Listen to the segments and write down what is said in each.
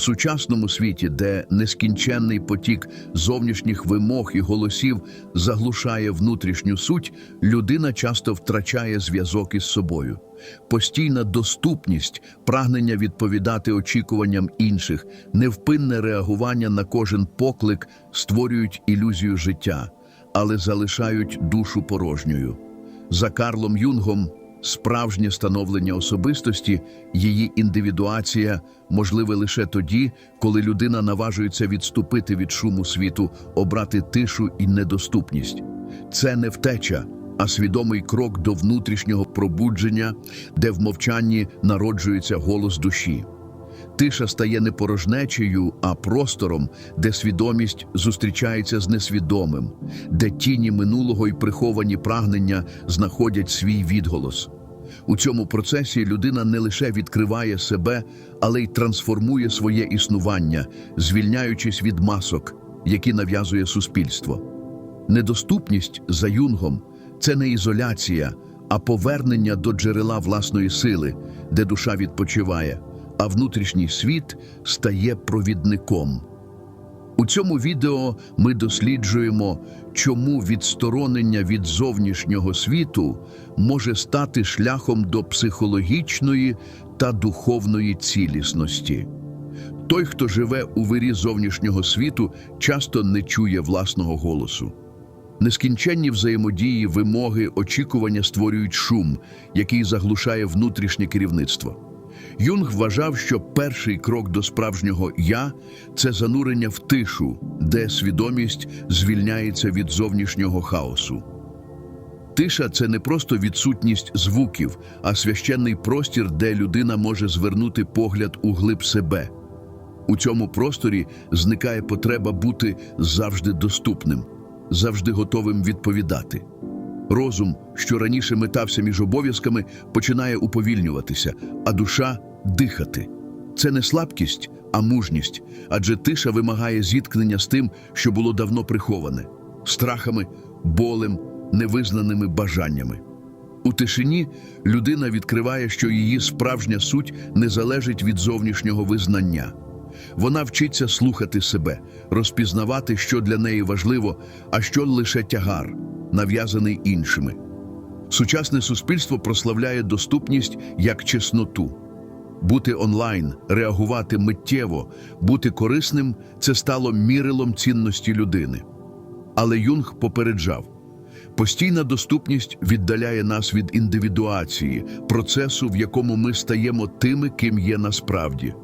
сучасному світі, де нескінченний потік зовнішніх вимог і голосів заглушає внутрішню суть, людина часто втрачає зв'язок із собою. Постійна доступність, прагнення відповідати очікуванням інших, невпинне реагування на кожен поклик створюють ілюзію життя, але залишають душу порожньою. За Карлом Юнгом справжнє становлення особистості, її індивідуація можливе лише тоді, коли людина наважується відступити від шуму світу, обрати тишу і недоступність. Це не втеча, а свідомий крок до внутрішнього пробудження, де в мовчанні народжується голос душі. Тиша стає не порожнечею, а простором, де свідомість зустрічається з несвідомим, де тіні минулого і приховані прагнення знаходять свій відголос. У цьому процесі людина не лише відкриває себе, але й трансформує своє існування, звільняючись від масок, які нав'язує суспільство. Недоступність за юнгом це не ізоляція, а повернення до джерела власної сили, де душа відпочиває, а внутрішній світ стає провідником. У цьому відео ми досліджуємо, чому відсторонення від зовнішнього світу може стати шляхом до психологічної та духовної цілісності. Той, хто живе у вирі зовнішнього світу, часто не чує власного голосу. Нескінченні взаємодії, вимоги, очікування створюють шум, який заглушає внутрішнє керівництво. Юнг вважав, що перший крок до справжнього я це занурення в тишу, де свідомість звільняється від зовнішнього хаосу. Тиша це не просто відсутність звуків, а священний простір, де людина може звернути погляд у глиб себе. У цьому просторі зникає потреба бути завжди доступним, завжди готовим відповідати. Розум, що раніше метався між обов'язками, починає уповільнюватися, а душа дихати. Це не слабкість, а мужність, адже тиша вимагає зіткнення з тим, що було давно приховане страхами, болем, невизнаними бажаннями. У тишині людина відкриває, що її справжня суть не залежить від зовнішнього визнання. Вона вчиться слухати себе, розпізнавати, що для неї важливо, а що лише тягар, нав'язаний іншими. Сучасне суспільство прославляє доступність як чесноту. Бути онлайн, реагувати миттєво, бути корисним це стало мірилом цінності людини. Але Юнг попереджав: постійна доступність віддаляє нас від індивідуації, процесу, в якому ми стаємо тими, ким є насправді.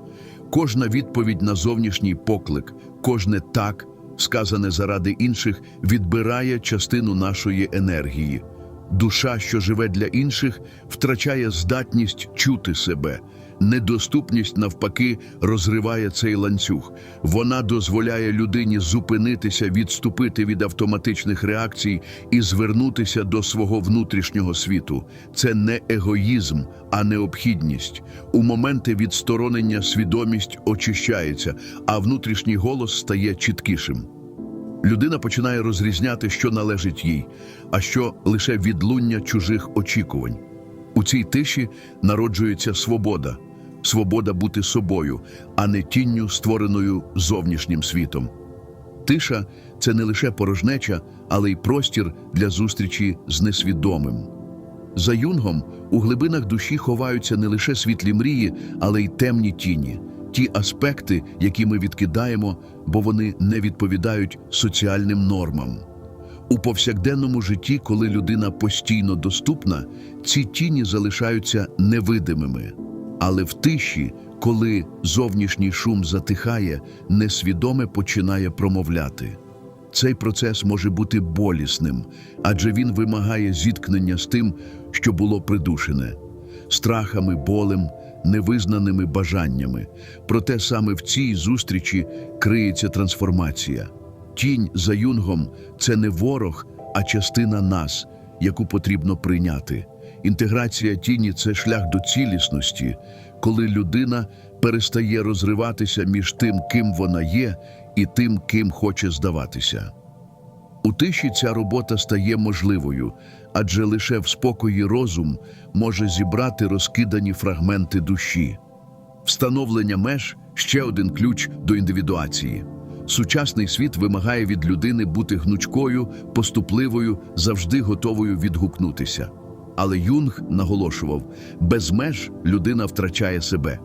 Кожна відповідь на зовнішній поклик, кожне так, сказане заради інших, відбирає частину нашої енергії. Душа, що живе для інших, втрачає здатність чути себе. Недоступність, навпаки, розриває цей ланцюг. Вона дозволяє людині зупинитися, відступити від автоматичних реакцій і звернутися до свого внутрішнього світу. Це не егоїзм, а необхідність. У моменти відсторонення свідомість очищається, а внутрішній голос стає чіткішим. Людина починає розрізняти, що належить їй, а що лише відлуння чужих очікувань. У цій тиші народжується свобода, свобода бути собою, а не тінню, створеною зовнішнім світом. Тиша це не лише порожнеча, але й простір для зустрічі з несвідомим. За юнгом у глибинах душі ховаються не лише світлі мрії, але й темні тіні, ті аспекти, які ми відкидаємо, бо вони не відповідають соціальним нормам. У повсякденному житті, коли людина постійно доступна, ці тіні залишаються невидимими. Але в тиші, коли зовнішній шум затихає, несвідоме починає промовляти. Цей процес може бути болісним, адже він вимагає зіткнення з тим, що було придушене, страхами, болем, невизнаними бажаннями. Проте саме в цій зустрічі криється трансформація. Тінь за юнгом це не ворог, а частина нас, яку потрібно прийняти. Інтеграція тіні це шлях до цілісності, коли людина перестає розриватися між тим, ким вона є, і тим, ким хоче здаватися. У тиші ця робота стає можливою, адже лише в спокої розум може зібрати розкидані фрагменти душі. Встановлення меж Ще один ключ до індивідуації. Сучасний світ вимагає від людини бути гнучкою, поступливою, завжди готовою відгукнутися. Але Юнг наголошував, без меж людина втрачає себе.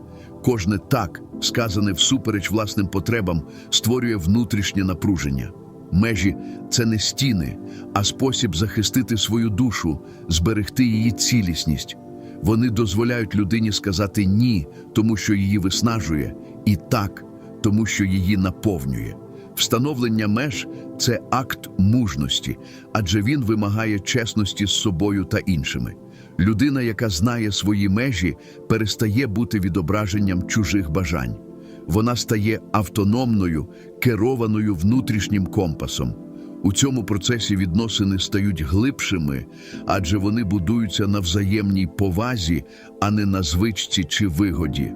Кожне так, сказане всупереч власним потребам, створює внутрішнє напруження. Межі це не стіни, а спосіб захистити свою душу, зберегти її цілісність. Вони дозволяють людині сказати ні, тому що її виснажує, і так, тому що її наповнює. Встановлення меж це акт мужності, адже він вимагає чесності з собою та іншими. Людина, яка знає свої межі, перестає бути відображенням чужих бажань. Вона стає автономною, керованою внутрішнім компасом. У цьому процесі відносини стають глибшими, адже вони будуються на взаємній повазі, а не на звичці чи вигоді.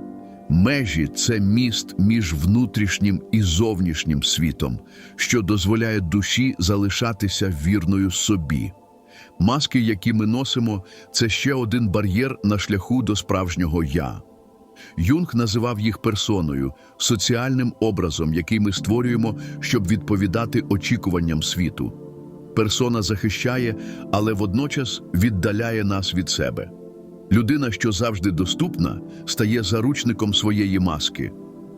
Межі це міст між внутрішнім і зовнішнім світом, що дозволяє душі залишатися вірною собі. Маски, які ми носимо, це ще один бар'єр на шляху до справжнього я. Юнг називав їх персоною, соціальним образом, який ми створюємо, щоб відповідати очікуванням світу. Персона захищає, але водночас віддаляє нас від себе. Людина, що завжди доступна, стає заручником своєї маски.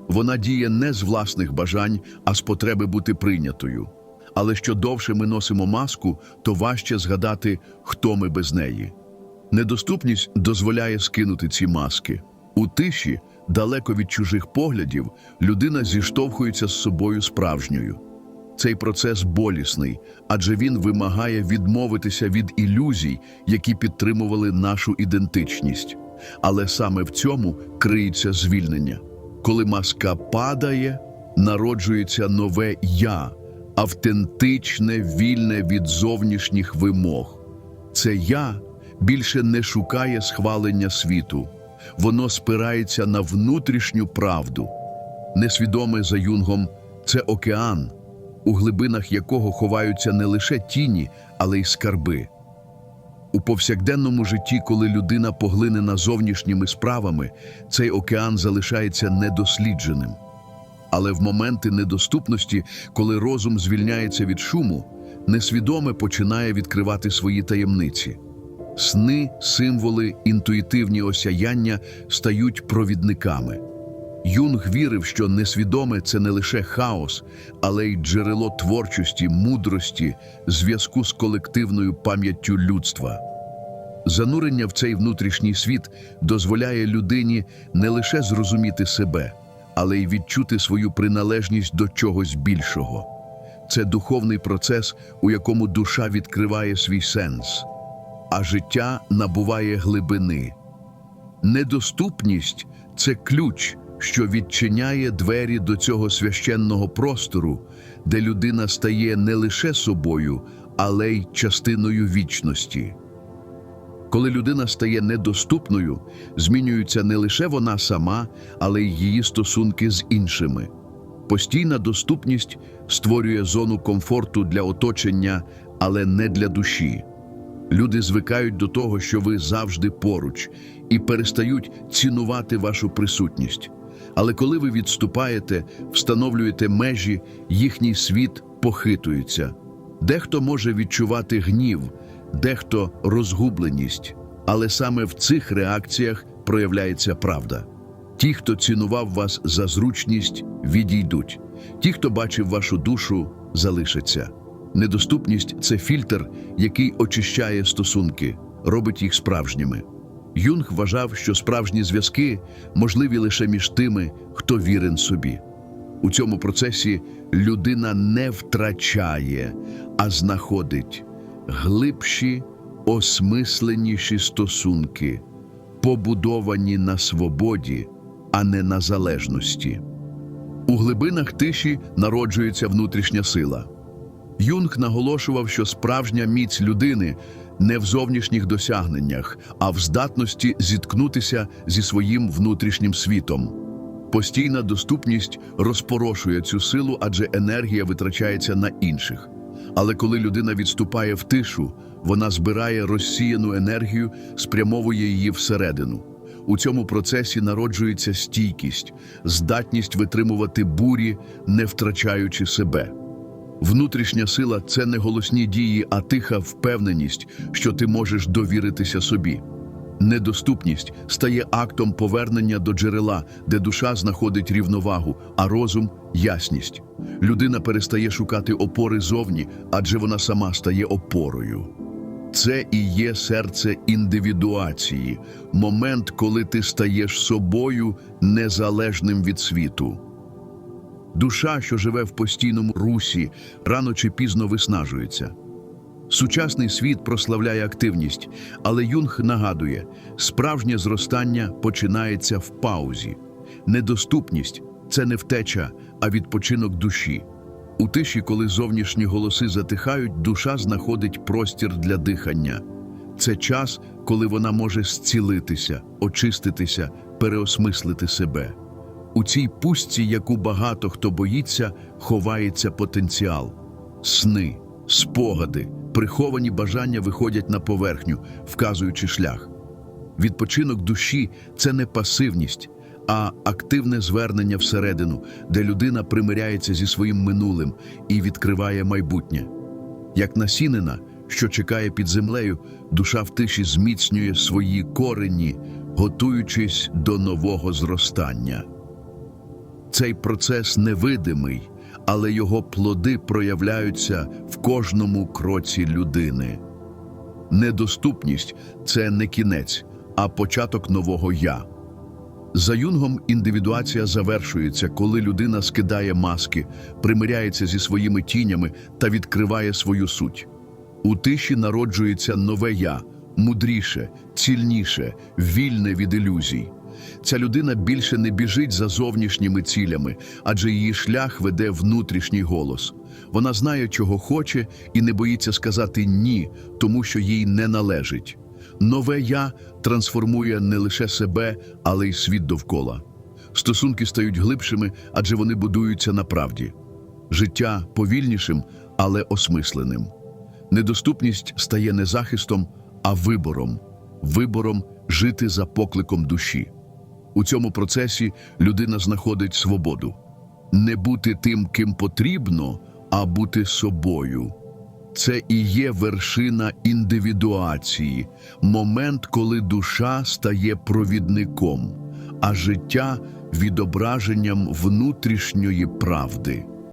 Вона діє не з власних бажань, а з потреби бути прийнятою. Але що довше ми носимо маску, то важче згадати, хто ми без неї. Недоступність дозволяє скинути ці маски. У тиші, далеко від чужих поглядів, людина зіштовхується з собою справжньою. Цей процес болісний, адже він вимагає відмовитися від ілюзій, які підтримували нашу ідентичність. Але саме в цьому криється звільнення. Коли маска падає, народжується нове я, автентичне, вільне від зовнішніх вимог. Це я більше не шукає схвалення світу, воно спирається на внутрішню правду. Несвідоме за юнгом це океан, у глибинах якого ховаються не лише тіні, але й скарби. У повсякденному житті, коли людина поглинена зовнішніми справами, цей океан залишається недослідженим. Але в моменти недоступності, коли розум звільняється від шуму, несвідоме починає відкривати свої таємниці. Сни, символи, інтуїтивні осяяння стають провідниками. Юнг вірив, що несвідоме це не лише хаос, але й джерело творчості, мудрості, зв'язку з колективною пам'яттю людства. Занурення в цей внутрішній світ дозволяє людині не лише зрозуміти себе, але й відчути свою приналежність до чогось більшого. Це духовний процес, у якому душа відкриває свій сенс, а життя набуває глибини. Недоступність це ключ, що відчиняє двері до цього священного простору, де людина стає не лише собою, але й частиною вічності. Коли людина стає недоступною, змінюється не лише вона сама, але й її стосунки з іншими. Постійна доступність створює зону комфорту для оточення, але не для душі. Люди звикають до того, що ви завжди поруч, і перестають цінувати вашу присутність. Але коли ви відступаєте, встановлюєте межі, їхній світ похитується. Дехто може відчувати гнів, дехто розгубленість, але саме в цих реакціях проявляється правда. Ті, хто цінував вас за зручність, відійдуть. Ті, хто бачив вашу душу, залишаться. Недоступність це фільтр, який очищає стосунки, робить їх справжніми. Юнг вважав, що справжні зв'язки можливі лише між тими, хто вірен собі. У цьому процесі людина не втрачає, а знаходить глибші, осмисленіші стосунки, побудовані на свободі, а не на залежності. У глибинах тиші народжується внутрішня сила. Юнг наголошував, що справжня міць людини не в зовнішніх досягненнях, а в здатності зіткнутися зі своїм внутрішнім світом. Постійна доступність розпорошує цю силу, адже енергія витрачається на інших. Але коли людина відступає в тишу, вона збирає розсіяну енергію, спрямовує її всередину. У цьому процесі народжується стійкість, здатність витримувати бурі, не втрачаючи себе. Внутрішня сила це не голосні дії, а тиха впевненість, що ти можеш довіритися собі. Недоступність стає актом повернення до джерела, де душа знаходить рівновагу, а розум ясність. Людина перестає шукати опори зовні, адже вона сама стає опорою. Це і є серце індивідуації, момент, коли ти стаєш собою незалежним від світу. Душа, що живе в постійному русі, рано чи пізно виснажується. Сучасний світ прославляє активність, але Юнг нагадує, справжнє зростання починається в паузі. Недоступність це не втеча, а відпочинок душі. У тиші, коли зовнішні голоси затихають, душа знаходить простір для дихання. Це час, коли вона може зцілитися, очиститися, переосмислити себе. У цій пустці, яку багато хто боїться, ховається потенціал. Сни, спогади, приховані бажання виходять на поверхню, вказуючи шлях. Відпочинок душі це не пасивність, а активне звернення всередину, де людина примиряється зі своїм минулим і відкриває майбутнє. Як насінина, що чекає під землею, душа в тиші зміцнює свої корені, готуючись до нового зростання. Цей процес невидимий, але його плоди проявляються в кожному кроці людини. Недоступність це не кінець, а початок нового я. За юнгом індивідуація завершується, коли людина скидає маски, примиряється зі своїми тінями та відкриває свою суть. У тиші народжується нове я, мудріше, цільніше, вільне від ілюзій. Ця людина більше не біжить за зовнішніми цілями, адже її шлях веде внутрішній голос. Вона знає, чого хоче, і не боїться сказати ні, тому що їй не належить. Нове я трансформує не лише себе, але й світ довкола. Стосунки стають глибшими, адже вони будуються на правді. Життя повільнішим, але осмисленим. Недоступність стає не захистом, а вибором вибором жити за покликом душі. У цьому процесі людина знаходить свободу не бути тим, ким потрібно, а бути собою. Це і є вершина індивідуації, момент, коли душа стає провідником, а життя відображенням внутрішньої правди.